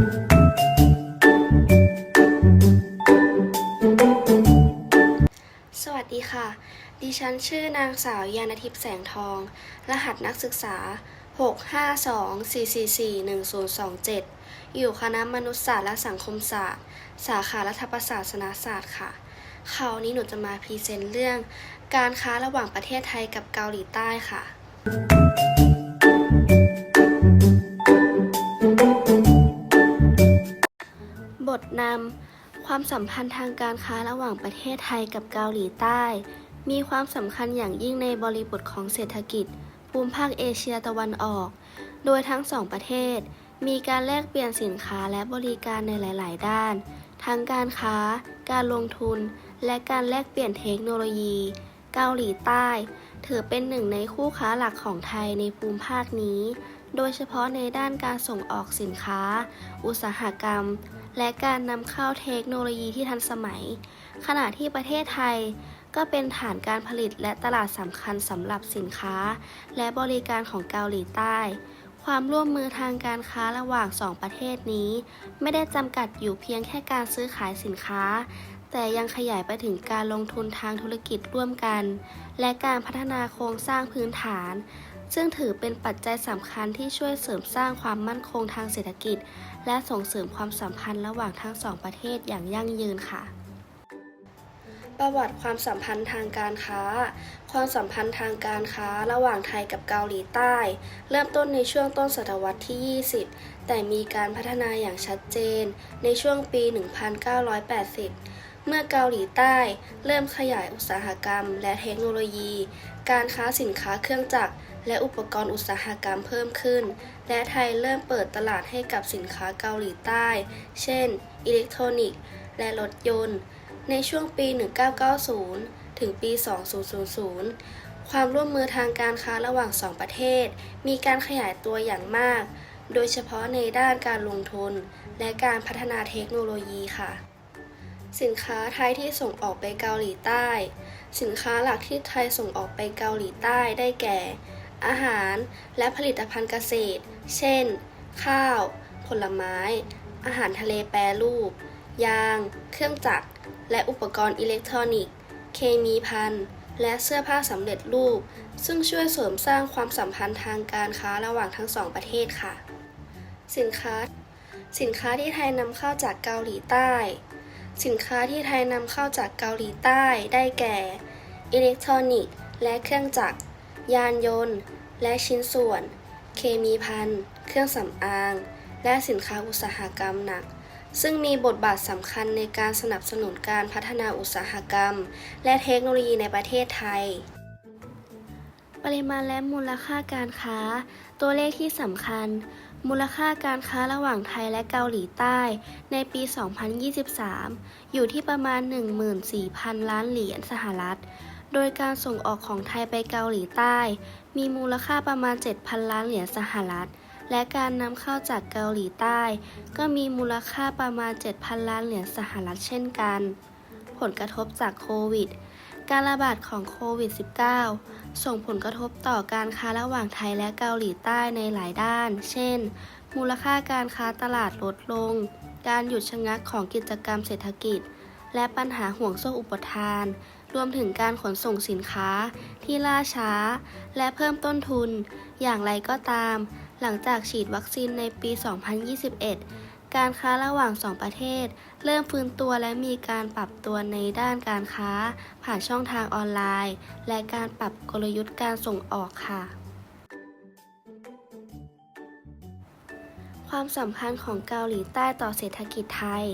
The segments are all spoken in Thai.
สวัสดีค่ะ ดิฉันชื่อนางสาวยานทิพย์แสงทอง รหัสนักศึกษา 652-444-1027 อยู่คณะมนุษยศาสตร์และสังคมศาสตร์ สาขารัฐประศาสนศาสตร์ค่ะคราวนี้หนูจะมาพรีเซนต์เรื่อง การค้าระหว่างประเทศไทยกับเกาหลีใต้ค่ะ ความสัมพันธ์ทางการค้าระหว่างประเทศไทยกับเกาหลีใต้ มีความสำคัญอย่างยิ่งในบริบทของเศรษฐกิจ ภูมิภาคเอเชียตะวันออก โดยทั้งสองประเทศ มีการแลกเปลี่ยนสินค้าและบริการในหลาย ๆ ด้าน ทั้งการค้า การลงทุน และการแลกเปลี่ยนเทคโนโลยี เกาหลีใต้ ถือเป็นหนึ่งในคู่ค้าหลักของไทยในภูมิภาคนี้ โดยเฉพาะในด้านการส่งออกสินค้า อุตสาหกรรม และการนำเข้าเทคโนโลยีที่ทันสมัย ขณะที่ประเทศไทย ก็เป็นฐานการผลิตและตลาดสำคัญสำหรับสินค้า และบริการของเกาหลีใต้ ความร่วมมือทางการค้าระหว่างสองประเทศนี้ ไม่ได้จำกัดอยู่เพียงแค่การซื้อขายสินค้า แต่ยังขยายไปถึงการลงทุนทางธุรกิจร่วมกัน และการพัฒนาโครงสร้างพื้นฐาน ซึ่งถือเป็นปัจจัยสำคัญที่ช่วยเสริมสร้างความมั่นคงทางเศรษฐกิจ และส่งเสริมความสัมพันธ์ระหว่างทั้งสองประเทศอย่างยั่งยืนค่ะประวัติความสัมพันธ์ทางการค้า ความสัมพันธ์ทางการค้าระหว่างไทยกับเกาหลีใต้ เริ่มต้นในช่วงต้นศตวรรษที่ 20 แต่มีการพัฒนาอย่างชัดเจนในช่วงปี 1980 เมื่อเกาหลีใต้เริ่มขยายอุตสาหกรรม และเทคโนโลยี การค้าสินค้าเครื่องจักรและอุปกรณ์อุตสาหกรรมเพิ่มขึ้น และไทยเริ่มเปิดตลาดให้กับสินค้าเกาหลีใต้ เช่น อิเล็กทรอนิกส์ และรถยนต์ ในช่วงปี 1990 ถึงปี 2000 ความร่วมมือทางการค้าระหว่างสองประเทศ มีการขยายตัวอย่างมาก โดยเฉพาะในด้านการลงทุน และการพัฒนาเทคโนโลยีค่ะ สินค้าไทยที่ส่งออกไปเกาหลีใต้ สินค้าหลักที่ไทยส่งออกไปเกาหลีใต้ได้แก่ อาหารและผลิตภัณฑ์เกษตร เช่น ข้าว ผลไม้ อาหารทะเลแปรรูป ยาง เครื่องจักร และอุปกรณ์อิเล็กทรอนิกส์ เคมีภัณฑ์และเสื้อผ้าสำเร็จรูป ซึ่งช่วยเสริมสร้างความสัมพันธ์ทางการค้าระหว่างทั้งสองประเทศค่ะ สินค้า สินค้าที่ไทยนำเข้าจากเกาหลีใต้ สินค้าที่ไทยนำเข้าจากเกาหลีใต้ได้แก่ อิเล็กทรอนิกส์ และเครื่องจักร ยานยนต์ และชิ้นส่วน เคมีภัณฑ์ เครื่องสำอาง และสินค้าอุตสาหกรรมหนัก ซึ่งมีบทบาทสำคัญในการสนับสนุนการพัฒนาอุตสาหกรรม และเทคโนโลยีในประเทศไทย ปริมาณและมูลค่าการค้า ตัวเลขที่สำคัญ มูลค่าการค้าระหว่างไทยและเกาหลีใต้ในปี 2023 อยู่ที่ประมาณ 14,000 ล้านเหรียญสหรัฐ โดยการส่งออกของไทยไปเกาหลีใต้ มีมูลค่าประมาณ 7,000 ล้านเหรียญสหรัฐ และการนำเข้าจากเกาหลีใต้ ก็มีมูลค่าประมาณ 7,000 ล้านเหรียญสหรัฐเช่นกัน ผลกระทบจากโควิด การระบาดของโควิด -19 ส่งผลกระทบต่อการค้าระหว่างไทยและเกาหลีใต้ในหลายด้าน เช่น มูลค่าการค้าตลาดลดลง การหยุดชะงักของกิจกรรมเศรษฐกิจ และปัญหาห่วงโซ่อุปทาน รวมถึงการขนส่งสินค้าที่ล่าช้า และเพิ่มต้นทุน อย่างไรก็ตาม หลังจากฉีดวัคซีนในปี 2021 การค้าระหว่างสองประเทศ เริ่มฟื้นตัวและมีการปรับตัวในด้านการค้า ผ่านช่องทางออนไลน์ และการปรับกลยุทธ์การส่งออกค่ะ ความสัมพันธ์ของเกาหลีใต้ต่อเศรษฐกิจไทย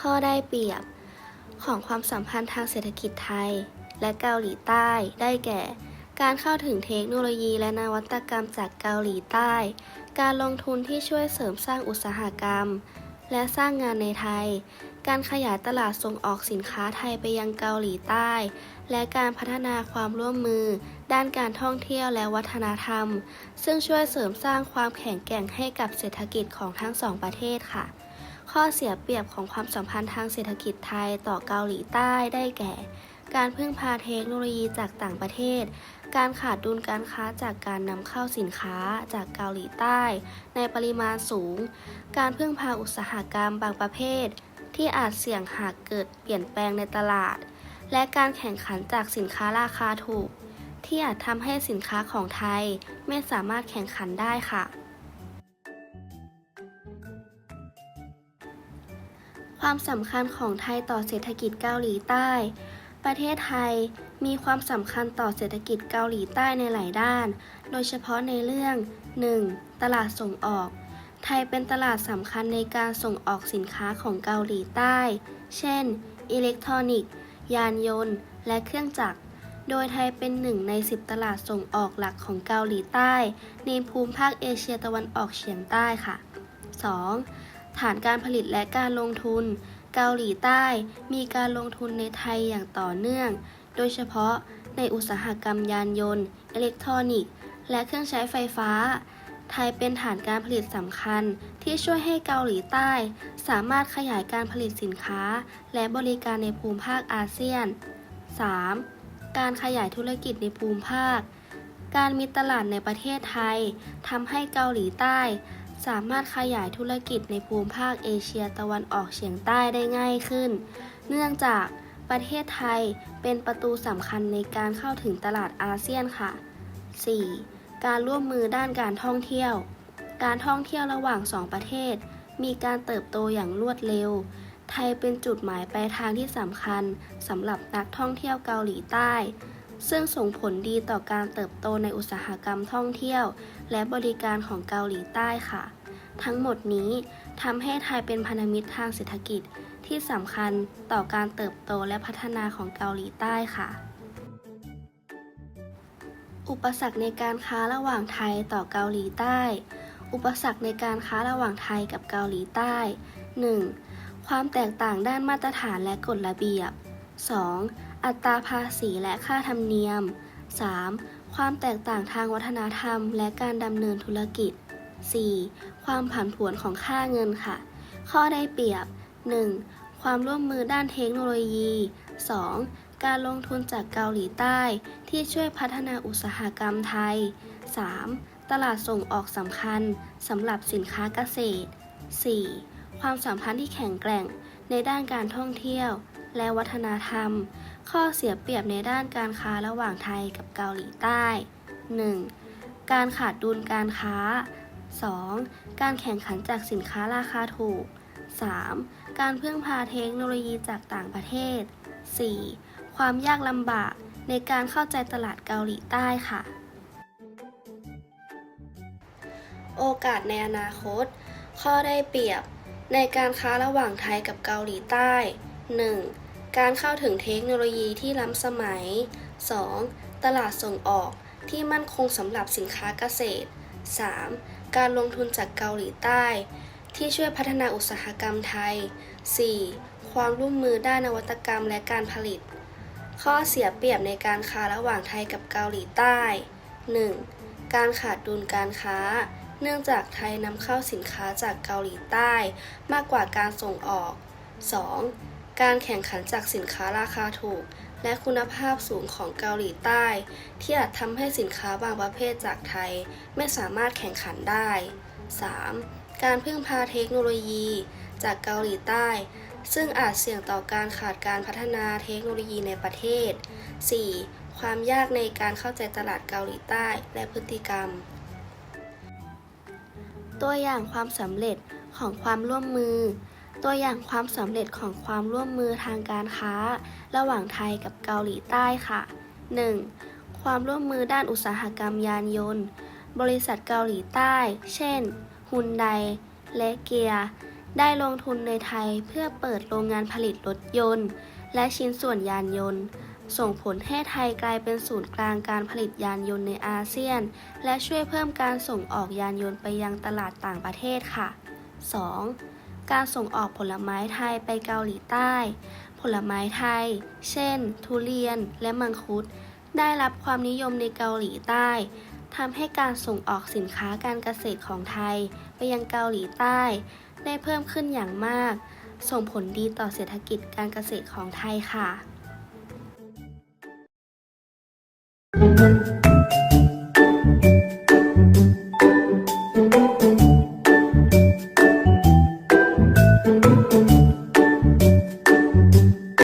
ข้อได้เปรียบ ของความสัมพันธ์ทางเศรษฐกิจไทย และเกาหลีใต้ได้แก่การเข้าถึงเทคโนโลยีและนวัตกรรมจากเกาหลีใต้ การลงทุนที่ช่วยเสริมสร้างอุตสาหกรรม และสร้างงานในไทย การขยายตลาดส่งออกสินค้าไทยไปยังเกาหลีใต้ และการพัฒนาความร่วมมือ ด้านการท่องเที่ยวและวัฒนธรรม ซึ่งช่วยเสริมสร้างความแข็งแกร่งให้กับเศรษฐกิจของทั้งสองประเทศค่ะ ข้อเสียเปรียบของความสัมพันธ์ทางเศรษฐกิจไทยต่อเกาหลีใต้ได้แก่ การพึ่งพาเทคโนโลยีจากต่างประเทศ การขาดดุลการค้าจากการนำเข้าสินค้าจากเกาหลีใต้ ในปริมาณสูง การพึ่งพาอุตสาหกรรมบางประเภท ที่อาจเสี่ยงหากเกิดเปลี่ยนแปลงในตลาด และการแข่งขันจากสินค้าราคาถูก ที่อาจทำให้สินค้าของไทยไม่สามารถแข่งขันได้ค่ะ ความสำคัญของไทยต่อเศรษฐกิจเกาหลีใต้ ประเทศไทยมีความสำคัญต่อเศรษฐกิจเกาหลีใต้ในหลายด้าน โดยเฉพาะในเรื่อง 1. ตลาดส่งออก ไทยเป็นตลาดสำคัญในการส่งออกสินค้าของเกาหลีใต้ เช่น อิเล็กทรอนิกส์ ยานยนต์ และเครื่องจักร โดยไทยเป็นหนึ่งใน 10 ตลาดส่งออกหลักของเกาหลีใต้ ในภูมิภาคเอเชียตะวันออกเฉียงใต้ค่ะ 2. ฐานการผลิตและการลงทุน เกาหลีใต้มีการลงทุนในไทยอย่างต่อเนื่อง โดยเฉพาะในอุตสาหกรรมยานยนต์ อิเล็กทรอนิกส์ และเครื่องใช้ไฟฟ้า ไทยเป็นฐานการผลิตสำคัญที่ช่วยให้เกาหลีใต้ สามารถขยายการผลิตสินค้า และบริการในภูมิภาคอาเซียน 3. การขยายธุรกิจในภูมิภาค การมีตลาดในประเทศไทยทำให้เกาหลีใต้ สามารถขยายธุรกิจในภูมิภาคเอเชียตะวันออกเฉียงใต้ได้ง่ายขึ้น เนื่องจากประเทศไทยเป็นประตูสำคัญในการเข้าถึงตลาดอาเซียนค่ะ 4. การร่วมมือด้านการท่องเที่ยว การท่องเที่ยวระหว่างสองประเทศ มีการเติบโตอย่างรวดเร็ว ไทยเป็นจุดหมายปลายทางที่สำคัญสำหรับนักท่องเที่ยวเกาหลีใต้ ซึ่งส่งผลดีต่อการเติบโตในอุตสาหกรรมท่องเที่ยว และบริการของเกาหลีใต้ค่ะ ทั้งหมดนี้ทำให้ไทยเป็นพันธมิตรทางเศรษฐกิจที่สำคัญต่อการเติบโตและพัฒนาของเกาหลีใต้ค่ะ อุปสรรคในการค้าระหว่างไทยต่อเกาหลีใต้ อุปสรรคในการค้าระหว่างไทยกับเกาหลีใต้ 1. ความแตกต่างด้านมาตรฐานและกฎระเบียบ 2. อัตราภาษีและค่าธรรมเนียม 3. ความแตกต่างทางวัฒนธรรม และการดำเนินธุรกิจ 4. ความผันผวนของค่าเงินค่ะ ข้อได้เปรียบ 1. ความร่วมมือด้านเทคโนโลยี 2. การลงทุนจากเกาหลีใต้ ที่ช่วยพัฒนาอุตสาหกรรมไทย 3. ตลาดส่งออกสำคัญสำหรับสินค้าเกษตร 4. ความสัมพันธ์ที่แข็งแกร่งในด้านการท่องเที่ยว และวัฒนธรรม ข้อเสียเปรียบในด้านการค้าระหว่างไทยกับเกาหลีใต้ 1. การขาดดุลการค้า 2. การแข่งขันจากสินค้าราคาถูก 3. การพึ่งพาเทคโนโลยีจากต่างประเทศ 4. ความยากลำบากในการเข้าใจตลาดเกาหลีใต้ค่ะ โอกาสในอนาคต ข้อได้เปรียบในการค้าระหว่างไทยกับเกาหลีใต้ 1. การเข้าถึงเทคโนโลยีที่ล้ำสมัย 2. ตลาดส่งออกที่มั่นคงสำหรับสินค้าเกษตร 3. การลงทุนจากเกาหลีใต้ ที่ช่วยพัฒนาอุตสาหกรรมไทย 4. ความร่วมมือด้านนวัตกรรมและการผลิต ข้อเสียเปรียบในการค้าระหว่างไทยกับเกาหลีใต้ 1. การขาดดุลการค้า เนื่องจากไทยนำเข้าสินค้าจากเกาหลีใต้ มากกว่าการส่งออก 2. การแข่งขันจากสินค้าราคาถูก และคุณภาพสูงของเกาหลีใต้ ที่อาจทำให้สินค้าบางประเภทจากไทย ไม่สามารถแข่งขันได้ 3. การพึ่งพาเทคโนโลยี จากเกาหลีใต้ ซึ่งอาจเสี่ยงต่อการขาดการพัฒนาเทคโนโลยีในประเทศ 4. ความยากในการเข้าใจตลาดเกาหลีใต้และพฤติกรรม ตัวอย่างความสำเร็จของความร่วมมือ ตัวอย่างความสำเร็จของความร่วมมือทางการค้า ระหว่างไทยกับเกาหลีใต้ค่ะ 1. ความร่วมมือด้านอุตสาหกรรมยานยนต์ บริษัทเกาหลีใต้ เช่นฮุนไดและเกียร์ได้ลงทุนในไทยเพื่อเปิดโรงงานผลิตรถยนต์ และชิ้นส่วนยานยนต์ ส่งผลให้ไทยกลายเป็นศูนย์กลางการผลิตยานยนต์ในอาเซียน และช่วยเพิ่มการส่งออกยานยนต์ไปยังตลาดต่างประเทศค่ะ 2. การส่งออกผลไม้ไทยไปเกาหลีใต้ ผลไม้ไทย เช่น ทุเรียนและมังคุด ได้รับความนิยมในเกาหลีใต้ทำให้การส่งออกสินค้าการเกษตรของไทย ไปยังเกาหลีใต้ ได้เพิ่มขึ้นอย่างมาก ส่งผลดีต่อเศรษฐกิจการเกษตรของไทยค่ะ